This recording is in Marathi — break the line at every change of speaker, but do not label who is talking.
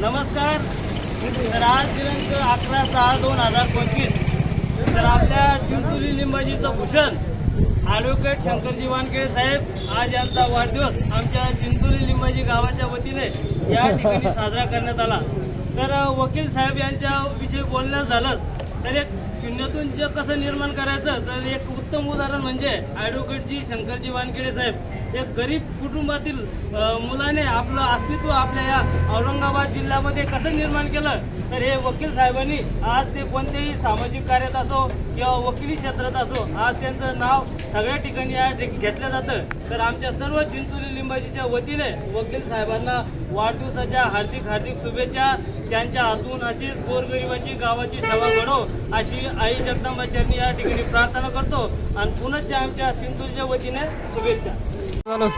नमस्कार. तर आज दिनांक अकरा सहा दोन हजार पंचवीस. तर आपल्या चिंचोली लिंबाजीचं भूषण ॲडव्होकेट शंकरजी वानखेडे साहेब आज यांचा वाढदिवस आमच्या चिंचोली लिंबाजी गावाच्या वतीने या ठिकाणी साजरा करण्यात आला. तर वकील साहेब यांच्या विषयी बोलण्यात झालं तर एक शून्यातून जग कसं निर्माण करायचं तर एक उत्तम उदाहरण म्हणजे ॲडव्होकेटजी शंकरजी वानखेडे साहेब. एक गरीब कुटुंबातील मुलाने आपलं अस्तित्व आपल्या या औरंगाबाद जिल्ह्यामध्ये कसं निर्माण केलं? तर हे वकील साहेबांनी आज ते कोणत्याही सामाजिक कार्यात असो किंवा वकिली क्षेत्रात असो आज त्यांचं नाव सगळ्या ठिकाणी या घेतलं जातं. तर आमच्या सर्व चिंचोली लिंबाजीच्या वतीने वकील साहेबांना वाढदिवसाच्या हार्दिक हार्दिक शुभेच्छा. त्यांच्या हातून अशीच गोरगरिबाची गावाची सेवा घडो. अशी आई जगदंबाच्यांनी या ठिकाणी प्रार्थना करतो आणि पुनश्च आमच्या चिंचोलीच्या वतीने शुभेच्छा हो.